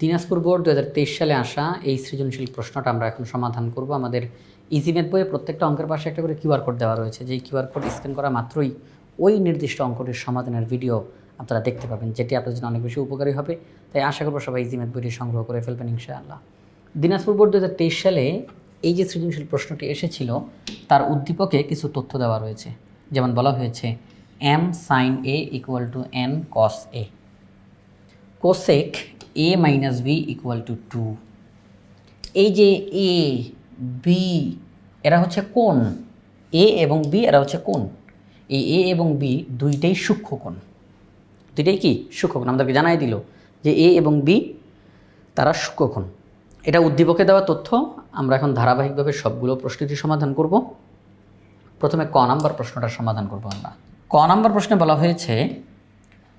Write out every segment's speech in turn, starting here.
Dinajpur board দু হাজার তেইশ সালে আসা এই সৃজনশীল প্রশ্নটা আমরা এখন সমাধান করব। আমাদের ইজিমেট বইয়ে প্রত্যেকটা অঙ্কের পাশে একটা করে কিউআর কোড দেওয়া রয়েছে। যেই কিউআর কোড স্ক্যান করা মাত্রই ওই নির্দিষ্ট অঙ্কটির সমাধানের ভিডিও আপনারা দেখতে পাবেন, যেটি আপনাদের জন্য অনেক বেশি উপকারী হবে। তাই আশা করব সবাই ইজিমেট বইটি সংগ্রহ করে ফেলবেন ইনশাআল্লাহ। দিনাজপুর বোর্ড দু হাজার তেইশ সালে এই যে সৃজনশীল প্রশ্নটি এসেছিল, তার উদ্দীপকে কিছু তথ্য দেওয়া রয়েছে। যেমন বলা হয়েছে M sine A equal to N cos A cosec A minus B equal to two এই যে এ বি এরা হচ্ছে কোন এ এবং বি এরা হচ্ছে কোন এই এ এবং বি দুইটাই সূক্ষ্ম কোণ। দুইটাই কি? সূক্ষ্মকোণ আমাদেরকে জানাই দিল যে এ এবং বি তারা সূক্ষ্মকোণ এটা উদ্দীপকে দেওয়া তথ্য। আমরা এখন ধারাবাহিকভাবে সবগুলো প্রশ্নটি সমাধান করব। প্রথমে ক নাম্বার প্রশ্নটার সমাধান করব আমরা। ক নাম্বার প্রশ্নে বলা হয়েছে,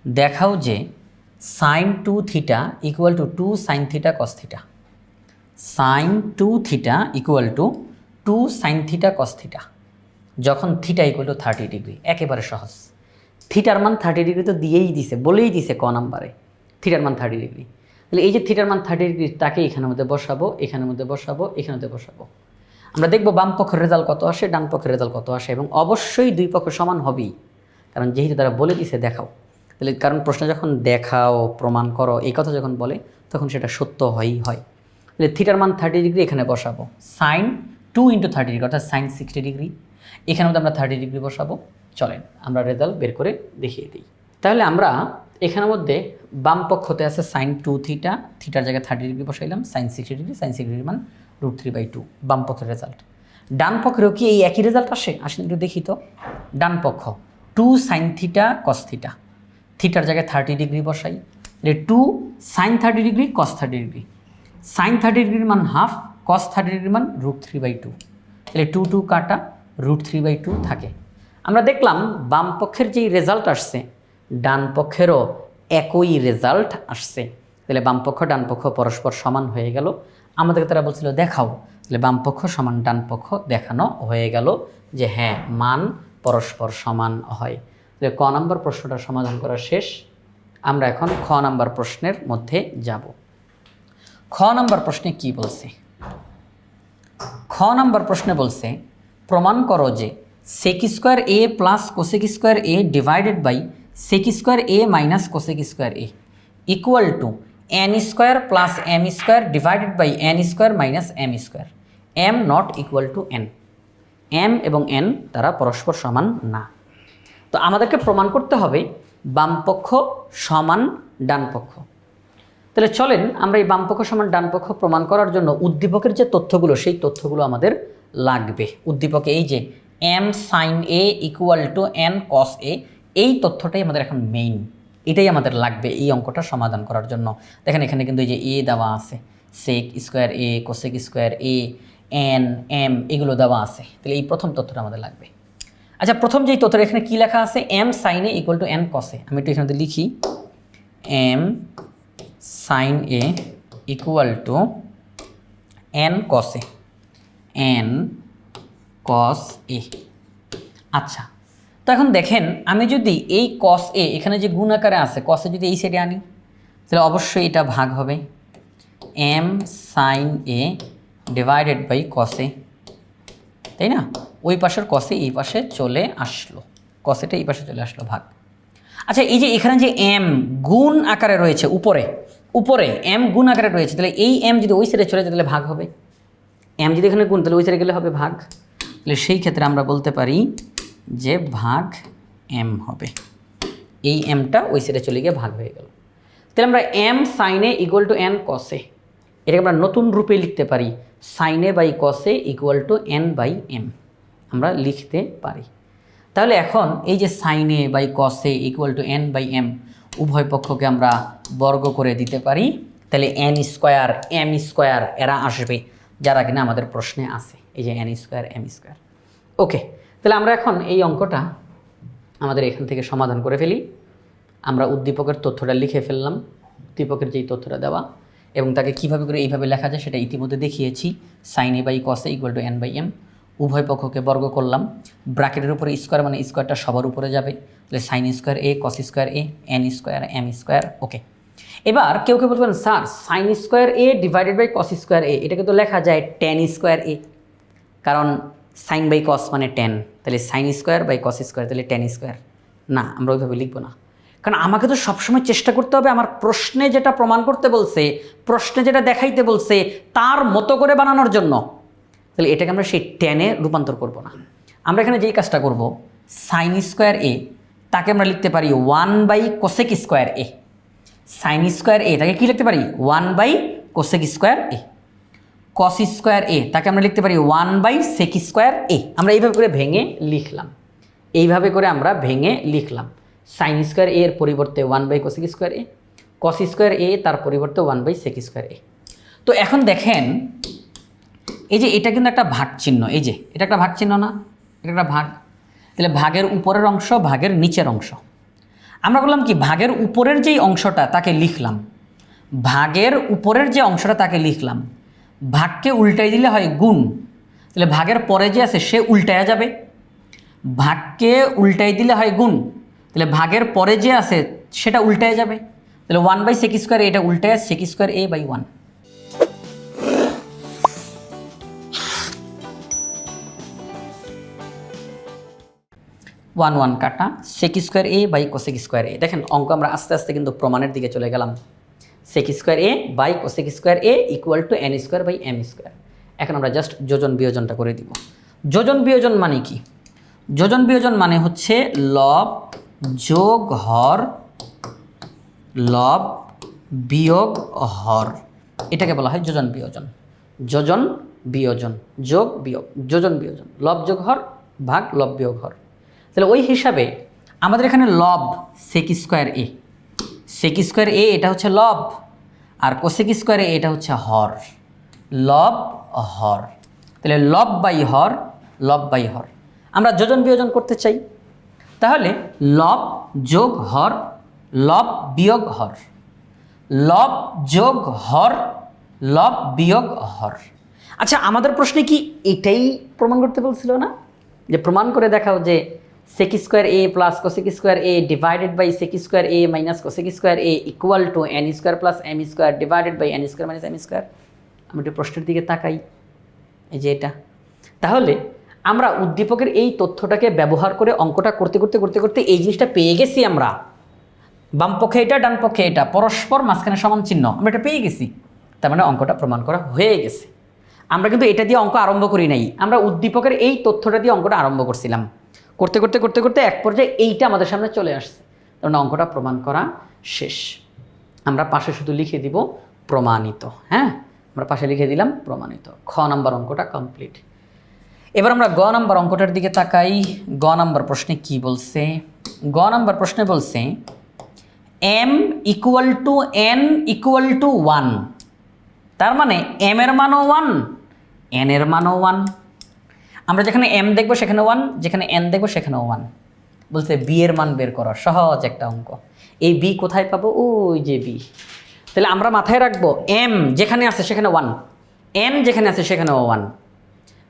দেখাও যে sine two theta equal to two sine theta cos theta sine two theta equal to two sine theta cos theta যখন theta equal to thirty degree একেবারে সহজ। থিটার মান থার্টি ডিগ্রি তো দিয়েই দিছে, বলেই দিছে ক নাম্বারে থিটার মান থার্টি ডিগ্রি তাহলে এই যে থিটার মান থার্টি ডিগ্রি তাকে এখানের মধ্যে বসাবো, এখানের মধ্যে বসাবো, এখানের মধ্যে বসাবো। আমরা দেখব বাম পক্ষের রেজাল্ট কত আসে, ডান পক্ষের রেজাল্ট কত আসে, এবং অবশ্যই দুই পক্ষ সমান হবেই। কারণ যেহেতু তারা বলে দিছে, দেখাও। তাহলে কারণ প্রশ্ন যখন দেখাও, প্রমাণ করো, এই কথা যখন বলে, তখন সেটা সত্য হয়ই হয়। তাহলে থিটার মান থার্টি ডিগ্রি এখানে বসাবো। Sine two into thirty degree অর্থাৎ সাইন সিক্সটি ডিগ্রি এখানে মধ্যে আমরা থার্টি ডিগ্রি বসাবো। চলেন, আমরা রেজাল্ট বের করে দেখিয়ে দিই। তাহলে আমরা এখানের মধ্যে বাম পক্ষতে আছে সাইন টু থিটা থিটার জায়গায় thirty degree বসাইলাম sine sixty degree sine sixty degree মান রুট থ্রি বাই টু বাম পক্ষের রেজাল্ট ডান পক্ষেরও কি এই একই রেজাল্ট আসে? আসেন একটু দেখি তো। ডান পক্ষ two sine theta cos theta থিটার জায়গায় থার্টি ডিগ্রি বসাই। তাহলে two sine thirty degree cos thirty degree sine thirty ডিগ্রির মান হাফ কস থার্টি ডিগ্রির মান রুট থ্রি বাই টু তাহলে টু টু কাটা রুট থ্রি বাই টু থাকে। আমরা দেখলাম বাম পক্ষের যেই রেজাল্ট আসছে, ডান পক্ষেরও একই রেজাল্ট আসছে। তাহলে বাম পক্ষ, ডান পক্ষ পরস্পর সমান হয়ে গেল। আমাদেরকে তারা বলছিল, দেখাও। তাহলে বাম পক্ষ সমান, ডান পক্ষ দেখানো হয়ে গেল যে হ্যাঁ মান পরস্পর সমান হয়। তাহলে ক নম্বর প্রশ্নটা সমাধান করা শেষ, আমরা এখন খ নাম্বার প্রশ্নের মধ্যে যাব। খ নাম্বার প্রশ্নে কি বলছে? খ নাম্বার প্রশ্নে বলছে, প্রমাণ করো যে sec square A plus cosec square A divided by sec square A minus cosec square A equal to N square plus M square divided by N square minus M square M not equal to N M এবং N তারা পরস্পর সমান না। তো আমাদেরকে প্রমাণ করতে হবে বামপক্ষ সমান ডানপক্ষ তাহলে চলেন আমরা এই বামপক্ষ সমান ডানপক্ষ প্রমাণ করার জন্য উদ্দীপকের যে তথ্যগুলো, সেই তথ্যগুলো আমাদের লাগবে। উদ্দীপকে এই যে M sine A equal to N cos A এই তথ্যটাই আমাদের এখন মেইন এটাই আমাদের লাগবে এই অঙ্কটা সমাধান করার জন্য। দেখেন এখানে কিন্তু এই যে এ দেওয়া আছে sec square A cosec square A N M এগুলো দেওয়া আছে। তাহলে এই প্রথম তথ্যটা আমাদের লাগবে। আচ্ছা প্রথম যেই তথ্যটা, এখানে কী লেখা আছে? এম সাইনে ইকুয়াল টু এন কসে আমি একটু এখানে লিখি। M sine A equal to N cos A N cos A আচ্ছা তো এখন দেখেন, আমি যদি এই কস এ এখানে যে গুণ আকারে আছে কসে যদি এই সাইডে আনি, তাহলে অবশ্যই এটা ভাগ হবে। M sine A divided by cos A তাই না? ওই পাশের কসে এই পাশে চলে আসলো। কসেটা এই পাশে চলে আসলো, ভাগ। আচ্ছা এই যে এখানে যে এম গুণ আকারে রয়েছে উপরে উপরে এম গুণ আকারে রয়েছে, তাহলে এই এম যদি ওই সাইডে চলে যায়, তাহলে ভাগ হবে। এম যদি এখানে গুণ, তাহলে ওই সাইডে গেলে হবে ভাগ। তাহলে সেই ক্ষেত্রে আমরা বলতে পারি যে ভাগ এম হবে। এই এমটা ওই সাইডে চলে গিয়ে ভাগ হয়ে গেল। তাহলে আমরা এম সাইনে ইকুয়াল টু এন কসে এটাকে আমরা নতুন রূপে লিখতে পারি। Sine A by cos A equal to N by M আমরা লিখতে পারি। তাহলে এখন এই যে sine A by cos A equal to N by M উভয় পক্ষকে আমরা বর্গ করে দিতে পারি, তাহলে এন স্কোয়ার এম স্কোয়ার এরা আসবে যারা কিনা আমাদের প্রশ্নে আছে। এই যে N square M square okay তাহলে আমরা এখন এই অঙ্কটা আমাদের এখান থেকে সমাধান করে ফেলি। আমরা উদ্দীপকের তথ্যটা লিখে ফেললাম, উদ্দীপকের যেই তথ্যটা দেওয়া, এবং তাকে কীভাবে করে এইভাবে লেখা যায় সেটা ইতিমধ্যে দেখিয়েছি। Sine A by cos A equal to N by M উভয় পক্ষকে বর্গ করলাম। ব্র্যাকেটের উপরে স্কোয়ার মানে স্কোয়ারটা সবার উপরে যাবে। তাহলে sine square A cos square A N square M square okay এবার কেউ কেউ বলবেন, sir sine square A divided by cos square A এটাকে তো লেখা যায় টেন স্কোয়ার এ কারণ সাইন বাই কস মানে টেন তাহলে sine square by cos square, তাহলে টেন স্কোয়ার। না, আমরা ওইভাবে লিখব না। কারণ আমাকে তো সবসময় চেষ্টা করতে হবে, আমার প্রশ্নে যেটা প্রমাণ করতে বলছে, প্রশ্নে যেটা দেখাইতে বলছে, তার মতো করে বানানোর জন্য। তাহলে এটাকে আমরা সেই টেনে রূপান্তর করব না। আমরা এখানে যেই কাজটা করব সাইন স্কোয়ার এ তাকে আমরা লিখতে পারি one by cosec square A sine square A তাকে কী লিখতে পারি? One by cosec square A cos square A তাকে আমরা লিখতে পারি one by sec square A আমরা এইভাবে করে ভেঙে লিখলাম। এইভাবে করে আমরা ভেঙে লিখলাম। সাইন স্কোয়ার এর পরিবর্তে one by cosec square A cos square A তার পরিবর্তে one by sec square A তো এখন দেখেন এই যে এটা কিন্তু একটা ভাগ চিহ্ন এই যে, এটা একটা ভাগ চিহ্ন না? এটা একটা ভাগ। তাহলে ভাগের উপরের অংশ, ভাগের নিচের অংশ। আমরা বললাম কি, ভাগের উপরের যেই অংশটা, তাকে লিখলাম। ভাগের উপরের যে অংশটা, তাকে লিখলাম। ভাগকে উল্টাই দিলে হয় গুণ। তাহলে ভাগের পরে যে আছে, সে উল্টায়া যাবে। ভাগকে উল্টাই দিলে হয় গুণ। তাহলে ভাগের পরে যে আছে, সেটা উল্টায় যাবে। তাহলে ওয়ান বাই সেক স্কোয়ার এটা উল্টায় sec square A by one one one কাটা sec square A by cosec square A দেখেন, অঙ্ক আমরা আস্তে আস্তে কিন্তু প্রমাণের দিকে চলে গেলাম। Sec square A by cosec square A equal to N square by M square এখন আমরা জাস্ট যোজন বিয়োজনটা করে দিব। যোজন বিয়োজন মানে কি? যোজন বিয়োজন মানে হচ্ছে লব যোগ হর, লব বিয়োগ হর। এটাকে বলা হয় যোজন বিয়োজন। যোজন বিয়োজন, যোগ বিয়োগ, যোজন বিয়োজন। লব যোগ হর ভাগ লব বিয়োগ হর। তাহলে ওই হিসাবে আমাদের এখানে লব সেক স্কোয়ার এ সেক স্কোয়ার এ এটা হচ্ছে লব, আর কোসেক স্কোয়ার এ এটা হচ্ছে হর। লব, হর। তাহলে লব বাই হর, লব বাই হর। আমরা যোজন বিয়োজন করতে চাই। তাহলে লব যোগ হর, লব বিয়োগ হর। লব যোগ হর, লব বিয়োগ হর। আচ্ছা আমাদের প্রশ্নে কি এটাই প্রমাণ করতে বলছিল না? যে প্রমাণ করে দেখাও যে sec square A plus cosec square A divided by sec square A minus cosec square A equal to N square plus M square divided by N square minus M square আমি একটু প্রশ্নের দিকে তাকাই। এই যে এটা। তাহলে আমরা উদ্দীপকের এই তথ্যটাকে ব্যবহার করে অঙ্কটা করতে করতে করতে করতে এই জিনিসটা পেয়ে গেছি আমরা। বাম পক্ষে এটা, ডান পক্ষে এটা, পরস্পর মাঝখানে সমান চিহ্ন আমরা এটা পেয়ে গেছি। তার মানে অঙ্কটা প্রমাণ করা হয়ে গেছে। আমরা কিন্তু এটা দিয়ে অঙ্ক আরম্ভ করি নাই। আমরা উদ্দীপকের এই তথ্যটা দিয়ে অঙ্কটা আরম্ভ করছিলাম। করতে করতে করতে করতে এক পর্যায়ে এইটা আমাদের সামনে চলে আসছে। কারণ অঙ্কটা প্রমাণ করা শেষ। আমরা পাশে শুধু লিখে দিব প্রমাণিত হ্যাঁ? আমরা পাশে লিখে দিলাম প্রমাণিত। খ নাম্বার অঙ্কটা কমপ্লিট এবার আমরা গ নাম্বার অঙ্কটার দিকে তাকাই। গ নাম্বার প্রশ্নে কি বলছে? গ নাম্বার প্রশ্নে বলছে M equal to N equal to one তার মানে এম এর মানও ওয়ান এন এর মানও ওয়ান আমরা যেখানে এম দেখব, সেখানে ওয়ান যেখানে এন দেখব, সেখানেও ওয়ান বলছে বি এর মান বের করো, সহজ একটা অঙ্ক। এই বি কোথায় পাবো? ওই যে বি তাহলে আমরা মাথায় রাখব এম যেখানে আছে, সেখানে ওয়ান এন যেখানে আছে, সেখানেও ওয়ান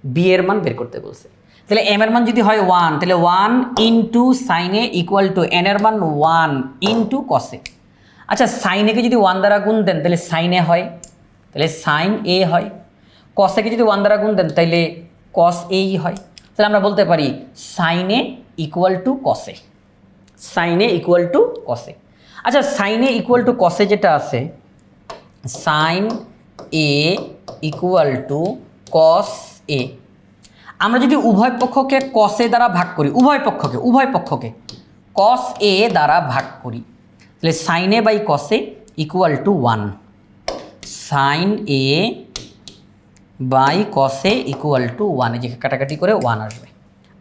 বি এর মান বের করতে বলছে। তাহলে এম এর মান যদি হয় ওয়ান তাহলে one into sine A equal to N এর মান ওয়ান ইন্টু কসে আচ্ছা সাইনেকে যদি ওয়ান দ্বারা গুণ দেন, তাহলে সাইনে হয়। তাহলে সাইন এ হয়। কসেকে যদি ওয়ান দ্বারা গুণ দেন, তাহলে কস এই হয়। তাহলে আমরা বলতে পারি সাইনে ইকুয়াল টু কসে সাইনে ইকুয়াল টু কসে আচ্ছা সাইনে ইকুয়াল টু কসে যেটা আছে sine A equal to cos A আমরা যদি উভয় পক্ষকে কসে দ্বারা ভাগ করি, উভয় পক্ষকে উভয় পক্ষকে কস এ দ্বারা ভাগ করি, তাহলে sine by cos A equal to one sine A by cos A equal to one যে কাটাকাটি করে ওয়ান আসবে।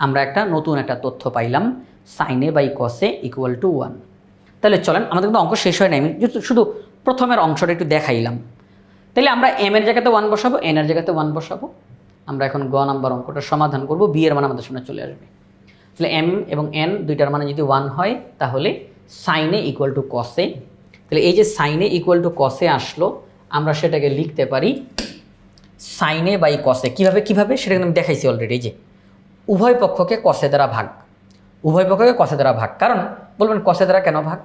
আমরা একটা নতুন একটা তথ্য পাইলাম সাইনে বাই কসে ইকুয়াল টু ওয়ান তাহলে চলেন, আমাদের কিন্তু অঙ্ক শেষ হয় নাই। আমি শুধু প্রথমের অংশটা একটু দেখাইলাম। তাহলে আমরা এম এর জায়গাতে ওয়ান বসাবো এন এর জায়গাতে ওয়ান বসাবো। আমরা এখন গ নাম্বার অঙ্কটা সমাধান করব বি এর মান আমাদের সামনে চলে আসবে। তাহলে এম এবং এন দুইটার মানে যদি ওয়ান হয়, তাহলে সাইনে ইকুয়াল টু কসে তাহলে এই যে সাইনে ইকুয়াল টু কসে আসলো, আমরা সেটাকে লিখতে পারি সাইনে বাই কসে কীভাবে কীভাবে সেটা কিন্তু আমি দেখাইছি অলরেডি যে, উভয় পক্ষকে কসে দ্বারা ভাগ। উভয় পক্ষকে কসে দ্বারা ভাগ। কারণ, বলবেন কসে দ্বারা কেন ভাগ?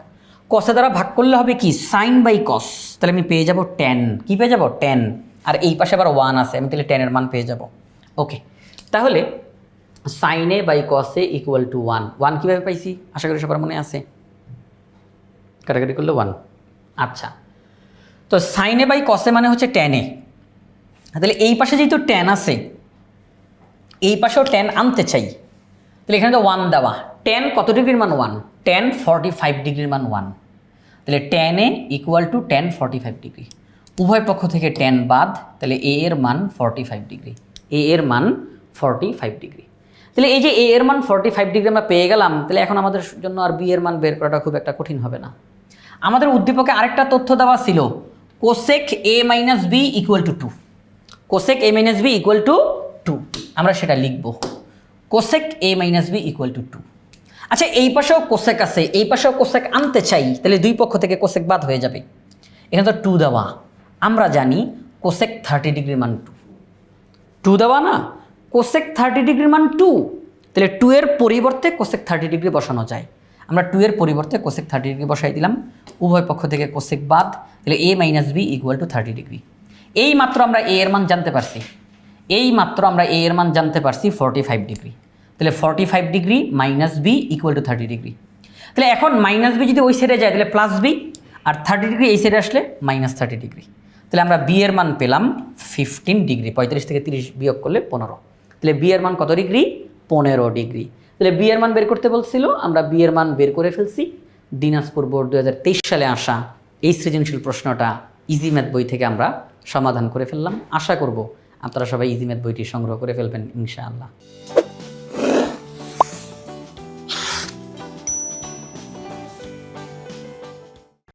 কসে দ্বারা ভাগ করলে হবে কি? সাইন বাই কস তাহলে আমি পেয়ে যাব টেন কি পেয়ে যাব? টেন আর এই পাশে আবার ওয়ান আছে, আমি তাহলে টেনের মান পেয়ে যাব। ওকে তাহলে, সাইনে by কসে equal to one one কীভাবে পাইছি? আশা করি সবার মনে আছে। কাটাকাটি করলে ওয়ান আচ্ছা। তো সাইনে বাই কসে মানে হচ্ছে টেনে তাহলে এই পাশে যেহেতু টেন আছে, এই পাশেও টেন আনতে চাই। তাহলে এখানে তো ওয়ান দেওয়া। টেন কত ডিগ্রির মান ওয়ান টেন ফর্টি ফাইভ ডিগ্রির মান ওয়ান তাহলে tan A equal to tan forty five degree. উভয় পক্ষ থেকে টেন বাদ, তাহলে এ এর মান ফর্টি ফাইভ ডিগ্রি। এ এর মান ফর্টি ফাইভ ডিগ্রি। তাহলে এই যে এ এর মান ফর্টি ফাইভ ডিগ্রি আমরা পেয়ে গেলাম, তাহলে এখন আমাদের জন্য আর বি এর মান বের করাটা খুব একটা কঠিন হবে না। আমাদের উদ্দীপকে আরেকটা তথ্য দেওয়া ছিল cosec A minus B equal to two cosec A minus B equal to two আমরা সেটা লিখব। Cosec A minus B equal to two আচ্ছা এই পাশেও কোসেক আছে, এই পাশেও কোসেক আনতে চাই, তাহলে দুই পক্ষ থেকে কোসেক বাদ হয়ে যাবে। এখানে তো টু দেওয়া। আমরা জানি কোসেক থার্টি ডিগ্রির মান টু টু দেওয়া না? কোসেক থার্টি ডিগ্রির মান টু তাহলে টু এর পরিবর্তে কোসেক থার্টি ডিগ্রি বসানো যায়। আমরা টু এর পরিবর্তে কোসেক থার্টি ডিগ্রি বসাই দিলাম। উভয় পক্ষ থেকে কোসেক বাদ। তাহলে A minus B equal to thirty degree এই মাত্র আমরা এ এর মান জানতে পারছি। এই মাত্র আমরা এ এর মান জানতে পারছি ফর্টি ফাইভ ডিগ্রি তাহলে forty five degree minus B equal to thirty degree তাহলে এখন মাইনাস বি যদি ওই সাইডে যায়, তাহলে প্লাস বি আর থার্টি ডিগ্রি এই সাইডে আসলে মাইনাস থার্টি ডিগ্রি তাহলে আমরা বি এর মান পেলাম ফিফটিন ডিগ্রি পঁয়ত্রিশ থেকে তিরিশ বিয়োগ করলে পনেরো। তাহলে বি এর মান কত ডিগ্রি পনেরো ডিগ্রি তাহলে বি এর মান বের করতে বলছিল, আমরা বি এর মান বের করে ফেলছি। দিনাজপুর বোর্ড দু হাজার তেইশ সালে আসা এই সৃজনশীল প্রশ্নটা ইজি ম্যাথ বই থেকে আমরা সমাধান করে ফেললাম। আশা করব আপনারা সবাই ইজিমেদ বইটি সংগ্রহ করে ফেলবেন ইনশাআল্লাহ।